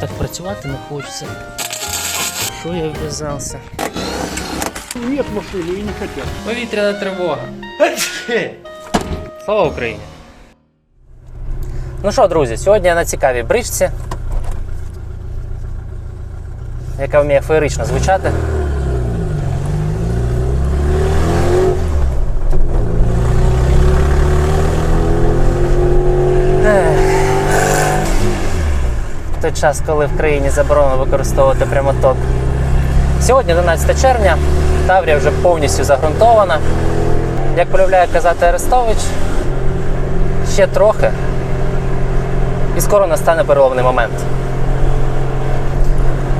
так працювати не хочеться. Що я вв'язався? Нет машини і не хотят. Повітряна тривога. Слава Україні! Ну що, друзі, сьогодні я на цікавій бричці, яка вміє феєрично звучати. Час, коли в країні заборонено використовувати прямоток. Сьогодні 11 червня, Таврія вже повністю загрунтована. Як полюбляє казати Арестович, ще трохи. І скоро настане переломний момент.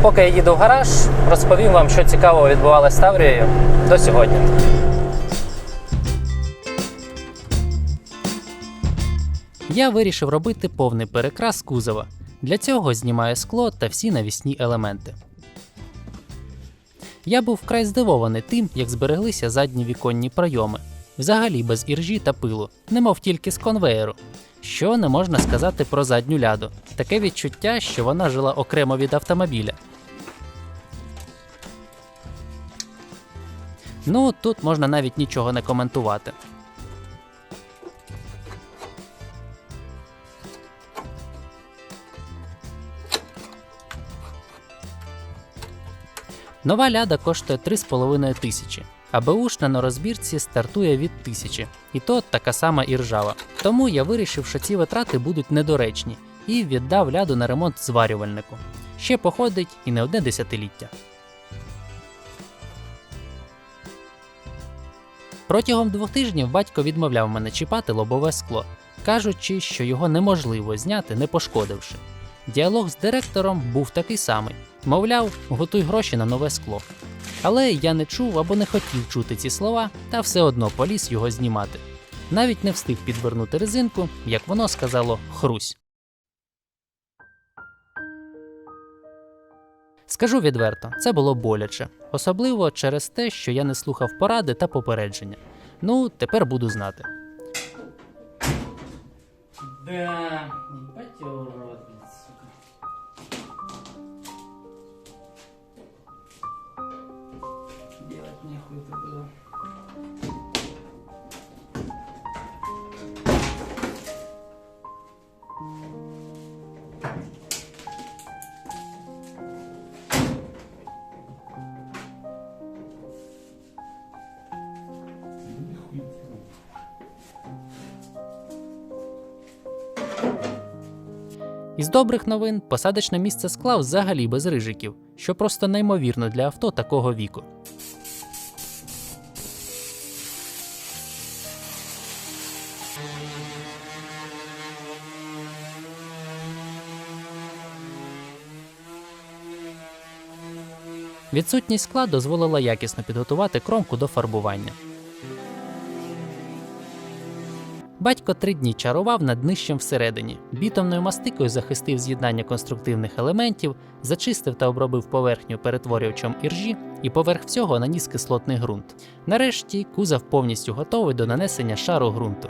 Поки я їду в гараж, розповім вам, що цікавого відбувалося з Таврією до сьогодні. Я вирішив робити повний перекрас кузова. Для цього знімаю скло та всі навісні елементи. Я був вкрай здивований тим, як збереглися задні віконні пройоми, взагалі без іржі та пилу, немов тільки з конвеєру. Що не можна сказати про задню ляду. Таке відчуття, що вона жила окремо від автомобіля. Ну, тут можна навіть нічого не коментувати. Нова ляда коштує 3,5 тисячі, а беушна на розбірці стартує від тисячі, і то така сама і ржава. Тому я вирішив, що ці витрати будуть недоречні, і віддав ляду на ремонт зварювальнику. Ще походить і не одне десятиліття. Протягом двох тижнів батько відмовляв мене чіпати лобове скло, кажучи, що його неможливо зняти, не пошкодивши. Діалог з директором був такий самий: мовляв, готуй гроші на нове скло. Але я не чув або не хотів чути ці слова, та все одно поліз його знімати. Навіть не встиг підвернути резинку, як воно сказало хрусь. Скажу відверто, це було боляче, особливо через те, що я не слухав поради та попередження. Ну, тепер буду знати. Да, ебать Нехуй это было. Із добрих новин посадочне місце скла взагалі без рижиків, що просто неймовірно для авто такого віку. Відсутність скла дозволила якісно підготувати кромку до фарбування. Батько три дні чарував над днищем всередині, бітомною мастикою захистив з'єднання конструктивних елементів, зачистив та обробив поверхню перетворювачем іржі і поверх всього наніс кислотний ґрунт. Нарешті кузов повністю готовий до нанесення шару ґрунту.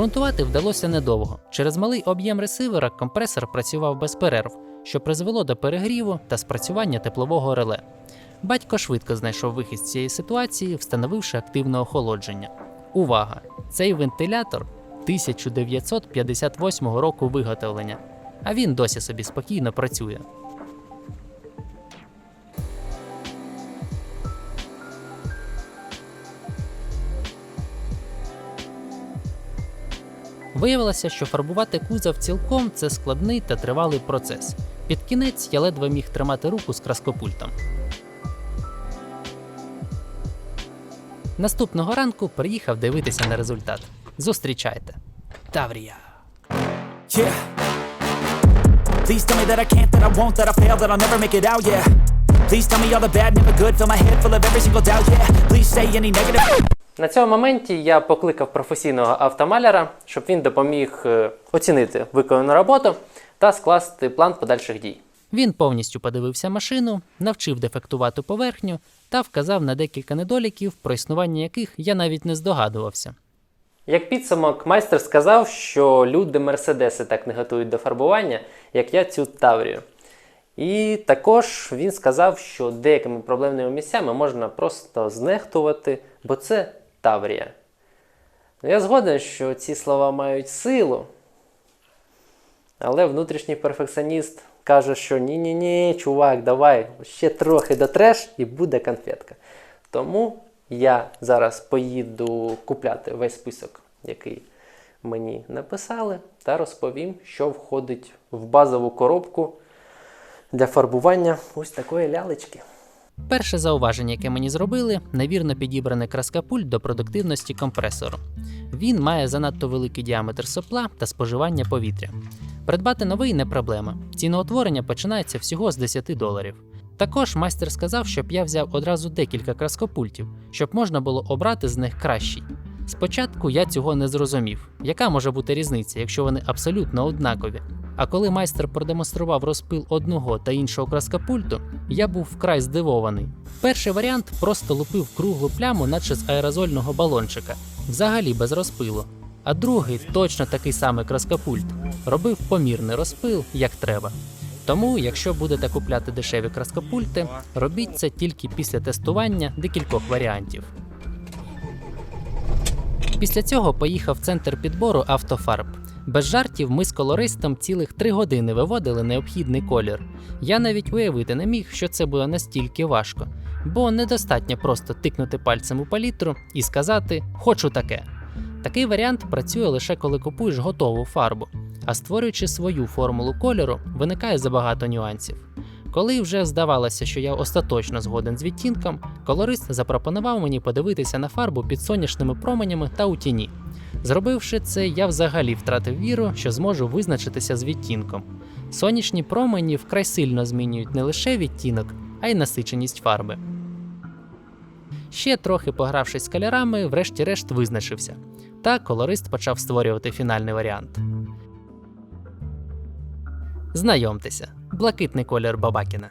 Грунтувати вдалося недовго. Через малий об'єм ресивера компресор працював без перерв, що призвело до перегріву та спрацювання теплового реле. Батько швидко знайшов вихід з цієї ситуації, встановивши активне охолодження. Увага! Цей вентилятор 1958 року виготовлення, а він досі собі спокійно працює. Виявилося, що фарбувати кузов цілком це складний та тривалий процес. Під кінець я ледве міг тримати руку з краскопультом. Наступного ранку приїхав дивитися на результат. Зустрічайте. Таврія. Yeah. Please tell me that I can't, that I won't, that I fail, that I'll never make it out, yeah. Please tell me all the bad, never good, fill my head full of every single doubt, yeah. Please say any negative. На цьому моменті я покликав професійного автомаляра, щоб він допоміг е, оцінити виконану роботу та скласти план подальших дій. Він повністю подивився машину, навчив дефектувати поверхню та вказав на декілька недоліків, про існування яких я навіть не здогадувався. Як підсумок, майстер сказав, що люди Мерседеси так не готують до фарбування, як я цю Таврію. І також він сказав, що деякими проблемними місцями можна просто знехтувати, бо це Таврія. Ну, я згоден, що ці слова мають силу, але внутрішній перфекціоніст каже, що ні-ні-ні, чувак, давай ще трохи дотреш і буде конфетка. Тому я зараз поїду купляти весь список, який мені написали, та розповім, що входить в базову коробку для фарбування ось такої лялечки. Перше зауваження, яке мені зробили, невірно підібраний краскапульт до продуктивності компресору. Він має занадто великий діаметр сопла та споживання повітря. Придбати новий не проблема. Ціноутворення починається всього з 10 доларів. Також майстер сказав, щоб я взяв одразу декілька краскопультів, щоб можна було обрати з них кращий. Спочатку я цього не зрозумів, яка може бути різниця, якщо вони абсолютно однакові. А коли майстер продемонстрував розпил одного та іншого краскопульту, я був вкрай здивований. Перший варіант просто лупив круглу пляму, наче з аерозольного балончика, взагалі без розпилу. А другий, точно такий самий краскопульт, робив помірний розпил, як треба. Тому, якщо будете купляти дешеві краскопульти, робіть це тільки після тестування декількох варіантів. Після цього поїхав центр підбору автофарб. Без жартів ми з колористом цілих три години виводили необхідний колір. Я навіть уявити не міг, що це буде настільки важко, бо недостатньо просто тикнути пальцем у палітру і сказати Хочу таке. Такий варіант працює лише коли купуєш готову фарбу, а створюючи свою формулу кольору, виникає забагато нюансів. Коли вже здавалося, що я остаточно згоден з відтінком, колорист запропонував мені подивитися на фарбу під сонячними променями та у тіні. Зробивши це, я взагалі втратив віру, що зможу визначитися з відтінком. Сонячні промені вкрай сильно змінюють не лише відтінок, а й насиченість фарби. Ще трохи погравшись з кольорами, врешті-решт визначився. Та колорист почав створювати фінальний варіант. Знайомтеся, блакитний колір Бабакіна.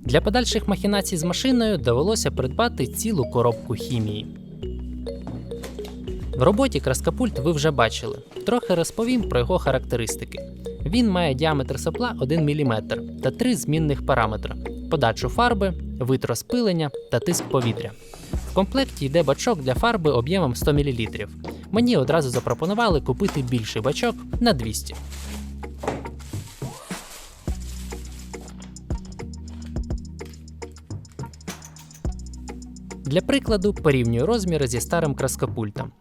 Для подальших махінацій з машиною довелося придбати цілу коробку хімії. В роботі краскопульт ви вже бачили. Трохи розповім про його характеристики. Він має діаметр сопла 1 мм та три змінних параметри: подачу фарби, вид розпилення та тиск повітря. В комплекті йде бачок для фарби об'ємом 100 мл. Мені одразу запропонували купити більший бачок на 200. Для прикладу порівнюю розміри зі старим краскопультом.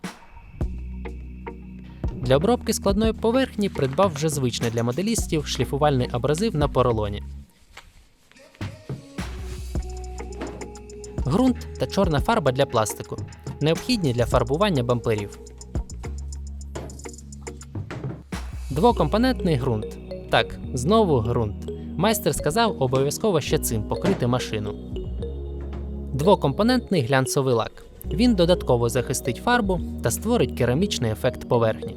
Для обробки складної поверхні придбав вже звичний для моделістів шліфувальний абразив на поролоні. Ґрунт та чорна фарба для пластику, необхідні для фарбування бамперів. Двокомпонентний ґрунт. Так, знову ґрунт. Майстер сказав обов'язково ще цим покрити машину. Двокомпонентний глянцевий лак. Він додатково захистить фарбу та створить керамічний ефект поверхні.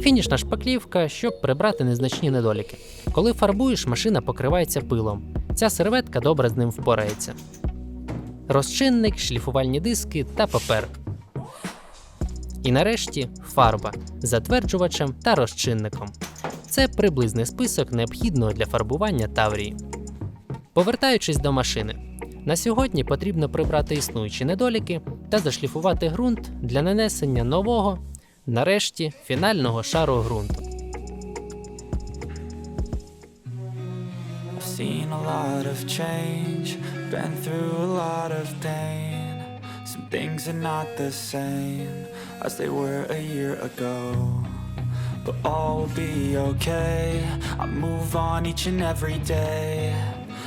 Фінішна шпаклівка, щоб прибрати незначні недоліки. Коли фарбуєш, машина покривається пилом. Ця серветка добре з ним впорається. Розчинник, шліфувальні диски та папер. І нарешті фарба затверджувачем та розчинником. Це приблизний список необхідного для фарбування таврії. Повертаючись до машини, на сьогодні потрібно прибрати існуючі недоліки та зашліфувати ґрунт для нанесення нового, нарешті фінального шару ґрунту. Seen a lot of change, been through a lot of pain. Some things are not the same as they were a year ago. But all will be okay. I move on each and every day.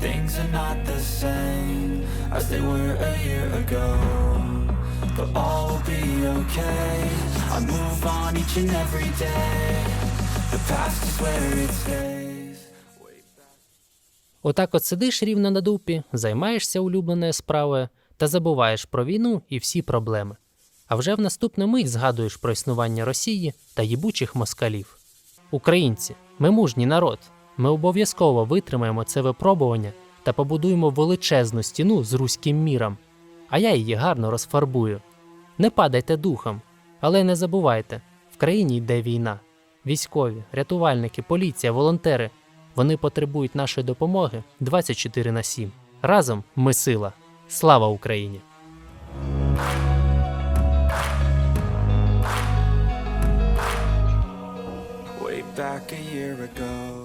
things are not the same as they were a year ago. But all will be okay. I move on each and every day. The past is where it stays. Отак от сидиш рівно на дупі, займаєшся улюбленою справою та забуваєш про війну і всі проблеми. А вже в наступну мить згадуєш про існування Росії та їбучих москалів. Українці, ми мужній народ. Ми обов'язково витримаємо це випробування та побудуємо величезну стіну з руським міром. А я її гарно розфарбую. Не падайте духом, але не забувайте, в країні йде війна. Військові, рятувальники, поліція, волонтери вони потребують нашої допомоги 24 на 7. Разом ми сила. Слава Україні! Way back a year ago.